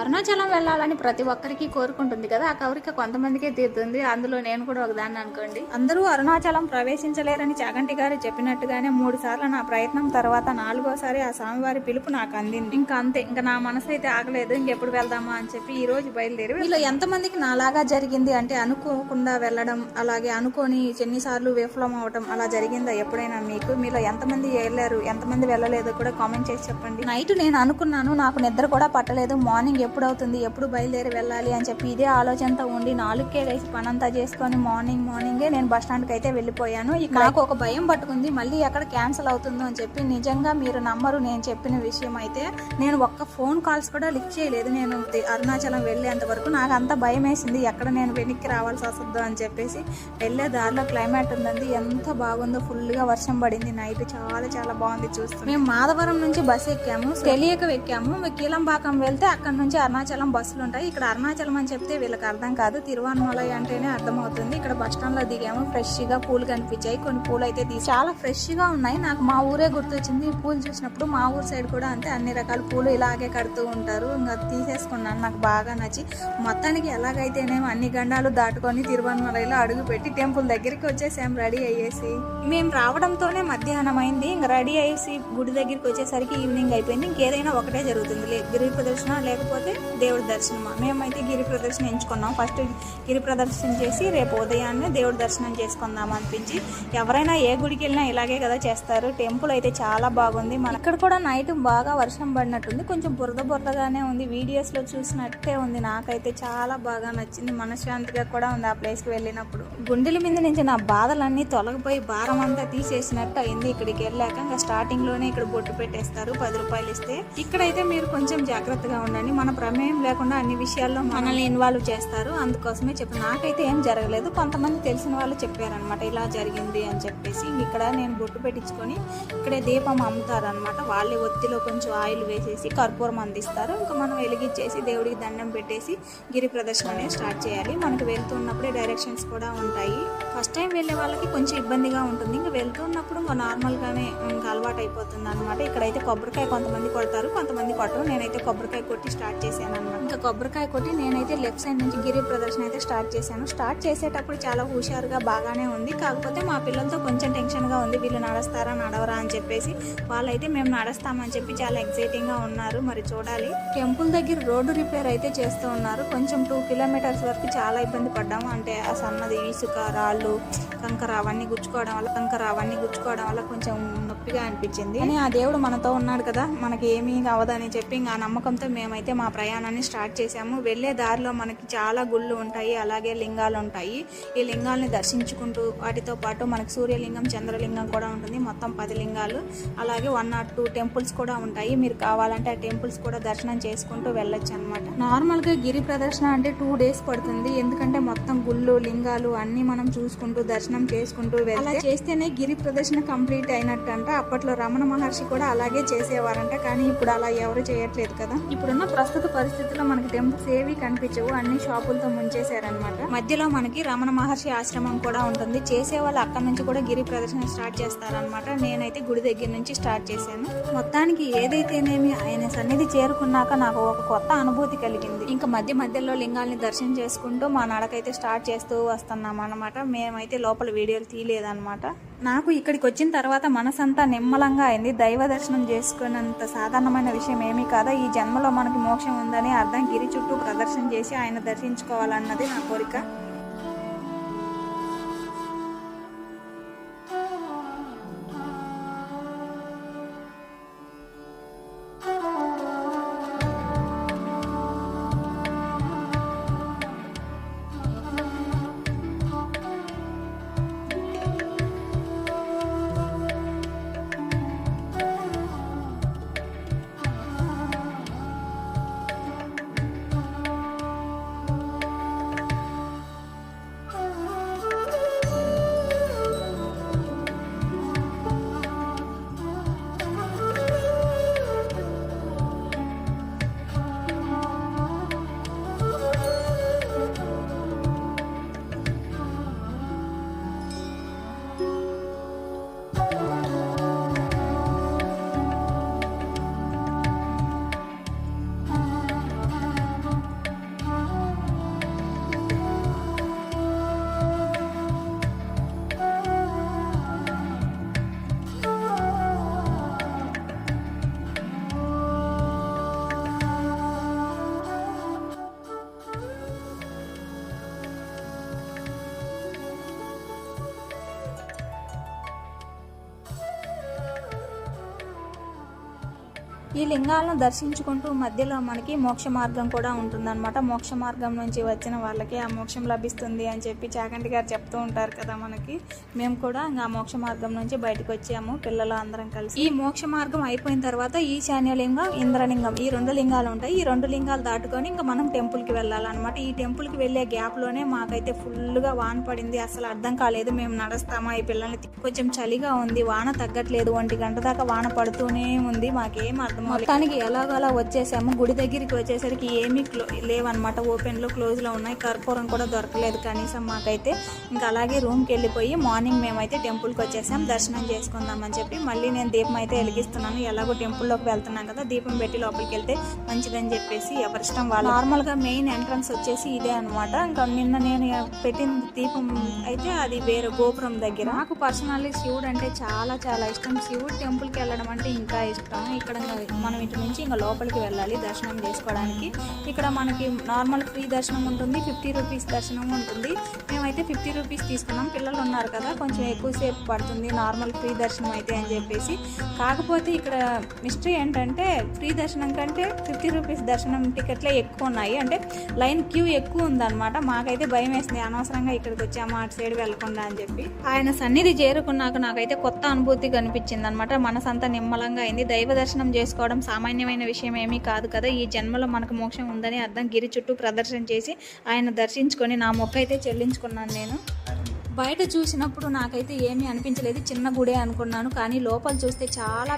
అరుణాచలం వెళ్ళాలని ప్రతి ఒక్కరికి కోరుకుంటుంది కదా. ఆ కోరిక కొంతమందికే తీరుతుంది. అందులో నేను కూడా ఒకదాన్ని అనుకోండి. అందరూ అరుణాచలం ప్రవేశించలేరని చాగంటి గారు చెప్పినట్టుగానే మూడు సార్లు నా ప్రయత్నం తర్వాత నాలుగోసారి ఆ స్వామివారి పిలుపు నాకు అందింది. ఇంకా అంతే. ఇంకా నా మనసు అయితే ఆగలేదు. ఇంకెప్పుడు వెళ్దామా అని చెప్పి ఈ రోజు బయలుదేరి వీళ్ళు ఎంతమందికి నాలాగా జరిగింది అంటే అనుకోకుండా వెళ్ళడం అలాగే అనుకోని ఎన్నిసార్లు విఫలం అవటం అలా జరిగిందా ఎప్పుడైనా మీకు? మీలో ఎంతమంది వెళ్ళారు ఎంతమంది వెళ్ళలేదో? కూడా కామెంట్ చేసి చెప్పండి. నైట్ నేను అనుకున్నాను నాకు నిద్ర కూడా పట్టలేదు. మార్నింగ్ ఎప్పుడు అవుతుంది ఎప్పుడు బయలుదేరి వెళ్ళాలి అని చెప్పి ఇదే ఆలోచనతో ఉండి నాలుగుకే లేచి పనంతా చేసుకొని మార్నింగ్ మార్నింగే నేను బస్ స్టాండ్కి అయితే వెళ్ళిపోయాను. ఇక నాకు ఒక భయం పట్టుకుంది. మళ్ళీ ఎక్కడ క్యాన్సిల్ అవుతుందో అని చెప్పి నిజంగా మీరు నమ్మరు నేను చెప్పిన విషయం అయితే. నేను ఒక్క ఫోన్ కాల్స్ కూడా లిఫ్ట్ చేయలేదు. నేను అరుణాచలం వెళ్ళేంత వరకు నాకు అంత భయం వేసింది. ఎక్కడ నేను వెనక్కి రావాల్సి వస్తుందో అని చెప్పేసి వెళ్ళే దారిలో క్లైమేట్ ఉందండి. ఎంత బాగుందో. ఫుల్గా వర్షం పడింది. నైట్ చాలా చాలా బాగుంది చూస్తూ మేము మాధవరం నుంచి బస్ ఎక్కాము. తెలియక ఎక్కాము కీలంపాకం వెళ్తే అక్కడ నుంచి అరుణాచలం బస్సులు ఉంటాయి. ఇక్కడ అరుణాచలం అని చెప్తే వీళ్ళకి అర్థం కాదు. తిరువన్మలై అంటేనే అర్థమవుతుంది. ఇక్కడ బస్ స్టాండ్లో దిగాము. ఫ్రెష్గా పూలు కనిపించాయి. కొన్ని పూలు అయితే తీసి చాలా ఫ్రెష్గా ఉన్నాయి. నాకు మా ఊరే గుర్తొచ్చింది. పూలు చూసినప్పుడు మా ఊరు సైడ్ కూడా అంతే. అన్ని రకాల పూలు ఇలాగే కడుతూ ఉంటారు. ఇంకా తీసేసుకున్నాను. నాకు బాగా నచ్చి మొత్తానికి ఎలాగైతేనేమో అన్ని గండాలు దాటుకొని తిరువన్మలైలో అడుగు పెట్టి టెంపుల్ దగ్గరికి వచ్చేసాం. రెడీ అయ్యేసి మేము రావడంతోనే మధ్యాహ్నం అయింది. ఇంకా రెడీ అయ్యేసి గుడి దగ్గరికి వచ్చేసరికి ఈవినింగ్ అయిపోయింది. ఇంకేదైనా ఒకటే జరుగుతుంది. లే- గిరి ప్రదర్శన లేకపోతే దేవుడి దర్శనమా? మేమైతే గిరి ప్రదర్శన ఎంచుకున్నాం. ఫస్ట్ గిరి ప్రదర్శన చేసి రేపు ఉదయాన్నే దేవుడి దర్శనం చేసుకుందాం అనిపించి ఎవరైనా ఏ గుడికి వెళ్ళినా ఇలాగే కదా చేస్తారు. టెంపుల్ అయితే చాలా బాగుంది. మన ఇక్కడ కూడా నైట్ బాగా వర్షం పడినట్టుంది. కొంచెం బురద బురదగానే ఉంది. వీడియోస్లో చూసినట్టే ఉంది. నాకైతే చాలా బాగా నచ్చింది. మనశ్శాంతిగా కూడా ఉంది ఆ ప్లేస్కి వెళ్ళినప్పుడు. గుండెల మీద నుంచి నా బాధలన్నీ తొలగిపోయి భారం అంతా తీసేసినట్టు అయింది. ఇక్కడికి వెళ్ళాక ఇంకా స్టార్టింగ్లోనే ఇక్కడ బొట్టు పెట్టేస్తారు. పది రూపాయలు ఇస్తే. ఇక్కడైతే మీరు కొంచెం జాగ్రత్తగా ఉండండి. మన ప్రమేయం లేకుండా అన్ని విషయాల్లో మనల్ని ఇన్వాల్వ్ చేస్తారు. అందుకోసమే చెప్పి నాకైతే ఏం జరగలేదు. కొంతమంది తెలిసిన వాళ్ళు చెప్పారనమాట ఇలా జరిగింది అని చెప్పేసి. ఇక్కడ నేను బొట్టు పెట్టించుకొని ఇక్కడే దీపం అమ్ముతారనమాట వాళ్ళే ఒత్తిలో కొంచెం ఆయిల్ వేసేసి కర్పూరం అందిస్తారు. ఇంకా మనం వెలిగించేసి దేవుడికి దండం పెట్టేసి గిరి ప్రదర్శన అనేది స్టార్ట్ చేయాలి. మనకు వెళ్తున్నప్పుడే డైరెక్షన్స్ కూడా ఉంటాయి. ఫస్ట్ టైం వెళ్ళే వాళ్ళకి కొంచెం ఇబ్బందిగా ఉంటుంది. ఇంకా వెళ్తున్నప్పుడు ఇంకా నార్మల్గానే ఇంకా అలవాటు అయిపోతుంది అనమాట ఇక్కడైతే కొబ్బరికాయ కొంతమంది కొడతారు కొంతమంది కొట్టరు. నేనైతే కొబ్బరికాయ కొట్టి స్టార్ట్ చేశాను అనమాట ఇంకా కొబ్బరికాయ కొట్టి నేనైతే లెఫ్ట్ సైడ్ నుంచి గిరి ప్రదర్శన అయితే స్టార్ట్ చేశాను. స్టార్ట్ చేసేటప్పుడు చాలా హుషారుగా బాగానే ఉంది. కాకపోతే మా పిల్లలతో కొంచెం టెన్షన్గా ఉంది. వీళ్ళు నడుస్తారా నడవరా అని చెప్పేసి వాళ్ళైతే మేము నడుస్తామని చెప్పి చాలా ఎక్సైటింగ్గా ఉన్నారు. మరి చూడాలి. టెంపుల్ దగ్గర రోడ్డు రిపేర్ అయితే చేస్తూ ఉన్నారు. కొంచెం టూ కిలోమీటర్స్ వరకు చాలా ఇబ్బంది పడ్డాము. అంటే ఆ సన్నది ఇసుక రాళ్ళు కంకర అవన్నీ గుచ్చుకోవడం వల్ల కంకర అవన్నీ గుచ్చుకోవడం వల్ల కొంచెం నొప్పిగా అనిపించింది. కానీ ఆ దేవుడు మనతో ఉన్నాడు కదా. మనకి ఏమీ అవ్వదని చెప్పి ఇంకా ఆ నమ్మకంతో మేమైతే మా ప్రయాణాన్ని స్టార్ట్ చేసాము వెళ్ళే దారిలో మనకి చాలా గుళ్ళు ఉంటాయి అలాగే లింగాలు ఉంటాయి. ఈ లింగాల్ని దర్శించుకుంటూ వాటితో పాటు మనకి సూర్యలింగం చంద్రలింగం కూడా ఉంటుంది. మొత్తం పది లింగాలు. అలాగే వన్ నాట్ టూ టెంపుల్స్ కూడా ఉంటాయి. మీరు కావాలంటే ఆ టెంపుల్స్ కూడా దర్శనం చేసుకుంటూ వెళ్ళొచ్చు అనమాట నార్మల్గా గిరి ప్రదర్శన అంటే టూ డేస్ పడుతుంది. ఎందుకంటే మొత్తం గుళ్ళు లింగాలు అన్ని మనం చూసుకుంటూ దర్శనం చేసుకుంటూ అలా చేస్తేనే గిరి ప్రదర్శన కంప్లీట్ అయినట్టు అంట అప్పట్లో రమణ మహర్షి కూడా అలాగే చేసేవారంట. కానీ ఇప్పుడు అలా ఎవరు చేయట్లేదు కదా. ఇప్పుడున్న ప్రస్తుత పరిస్థితుల్లో మనకి టెంపుల్స్ ఏవి కనిపించవు. అన్ని షాపులతో ముంచేశారనమాట మధ్యలో మనకి రమణ మహర్షి ఆశ్రమం కూడా ఉంటుంది. చేసే వాళ్ళు అక్కడ నుంచి కూడా గిరి ప్రదర్శన స్టార్ట్ చేస్తారనమాట నేనైతే గుడి దగ్గర నుంచి స్టార్ట్ చేశాను. మొత్తానికి ఏదైతేనేమి ఆయన సన్నిధి చేరుకున్నాక నాకు ఒక కొత్త అనుభూతి కలిగింది. ఇంకా మధ్య మధ్యలో లింగాల్ని దర్శనం చేసుకుంటూ మా నడకైతే స్టార్ట్ చేస్తూ వస్తున్నాం అనమాట మేమైతే లోపల వీడియోలు తీయలేదన్నమాట. నాకు ఇక్కడికి వచ్చిన తర్వాత మనసంతా నిమ్మలంగా అయింది. దైవ దర్శనం చేసుకున్నంత సాధారణమైన విషయం ఏమీ కాదా? ఈ జన్మలో మనకి మోక్షం ఉందని అర్థం గిరి చుట్టూ ప్రదర్శన చేసి ఆయన దర్శించుకోవాలన్నది నా కోరిక. ఈ లింగాలను దర్శించుకుంటూ మధ్యలో మనకి మోక్ష మార్గం కూడా ఉంటుందన్నమాట. మోక్ష మార్గం నుంచి వచ్చిన వాళ్ళకి ఆ మోక్షం లభిస్తుంది అని చెప్పి చాగంటి గారు చెప్తూ ఉంటారు కదా మనకి. మేము కూడా ఇంకా ఆ మోక్ష మార్గం నుంచి బయటకు వచ్చాము పిల్లలు అందరం కలిసి. ఈ మోక్ష మార్గం అయిపోయిన తర్వాత ఈశాన్యలింగం ఇంద్రలింగం ఈ రెండు లింగాలు ఉంటాయి. ఈ రెండు లింగాలు దాటుకొని ఇంకా మనం టెంపుల్కి వెళ్ళాలన్నమాట. ఈ టెంపుల్కి వెళ్ళే గ్యాప్లోనే మాకైతే ఫుల్గా వాన పడింది. అసలు అర్థం కాలేదు మేము నడుస్తామా ఈ పిల్లల్ని. కొంచెం చలిగా ఉంది వాన తగ్గట్లేదు. ఒంటి గంట దాకా వాన పడుతూనే ఉంది. మాకేం అర్థం మొత్తానికి ఎలాగలా వచ్చేసాము. గుడి దగ్గరికి వచ్చేసరికి ఏమీ క్లో లేవన్నమాట. ఓపెన్లో క్లోజ్లో ఉన్నాయి. కర్పూరం కూడా దొరకలేదు కనీసం మాకైతే. ఇంకా అలాగే రూమ్కి వెళ్ళిపోయి మార్నింగ్ మేమైతే టెంపుల్కి వచ్చేసాం. దర్శనం చేసుకుందాం అని చెప్పి మళ్ళీ నేను దీపం అయితే వెలిగిస్తున్నాను. ఎలాగో టెంపుల్లోకి వెళ్తున్నాం కదా దీపం పెట్టి లోపలికి వెళ్తే మంచిదని చెప్పేసి ఎవరిష్టం వాళ్ళు నార్మల్గా మెయిన్ ఎంట్రన్స్ వచ్చేసి ఇదే అన్నమాట. ఇంకా నిన్న నేను పెట్టిన దీపం అయితే అది వేరే గోపురం దగ్గర. నాకు పర్సనల్లీ శివుడు అంటే చాలా చాలా ఇష్టం. శివుడు టెంపుల్కి వెళ్ళడం అంటే ఇంకా ఇష్టం. ఇక్కడ మనం ఇటు నుంచి ఇంకా లోపలికి వెళ్ళాలి దర్శనం చేసుకోవడానికి. ఇక్కడ మనకి నార్మల్ ఫ్రీ దర్శనం ఉంటుంది ఫిఫ్టీ రూపీస్ దర్శనం ఉంటుంది. మేమైతే ఫిఫ్టీ రూపీస్ తీసుకున్నాం. పిల్లలు ఉన్నారు కదా కొంచెం ఎక్కువసేపు పడుతుంది నార్మల్ ఫ్రీ దర్శనం అయితే అని చెప్పేసి. కాకపోతే ఇక్కడ మిస్టరీ ఏంటంటే ఫ్రీ దర్శనం కంటే ఫిఫ్టీ రూపీస్ దర్శనం టికెట్లే ఎక్కువ ఉన్నాయి. అంటే లైన్ క్యూ ఎక్కువ ఉందన్నమాట. మాకైతే భయం వేసింది అనవసరంగా ఇక్కడికి వచ్చాము అటు సైడ్ వెళ్ళకుండా అని చెప్పి. ఆయన సన్నిధి చేరుకున్నాక నాకైతే కొత్త అనుభూతి కనిపించింది అనమాట మనసంతా నిమ్మలంగా అయింది. దైవ దర్శనం చేసుకోవడం సామాన్యమైన విషయం ఏమీ కాదు కదా. ఈ జన్మలో మనకు మోక్షం ఉందని అర్థం గిరి చుట్టూ ప్రదర్శన చేసి ఆయన దర్శించుకొని నా మొక్క అయితే చెల్లించుకున్నాను నేను. బయట చూసినప్పుడు నాకైతే ఏమీ అనిపించలేదు. చిన్న గుడే అనుకున్నాను. కానీ లోపల చూస్తే చాలా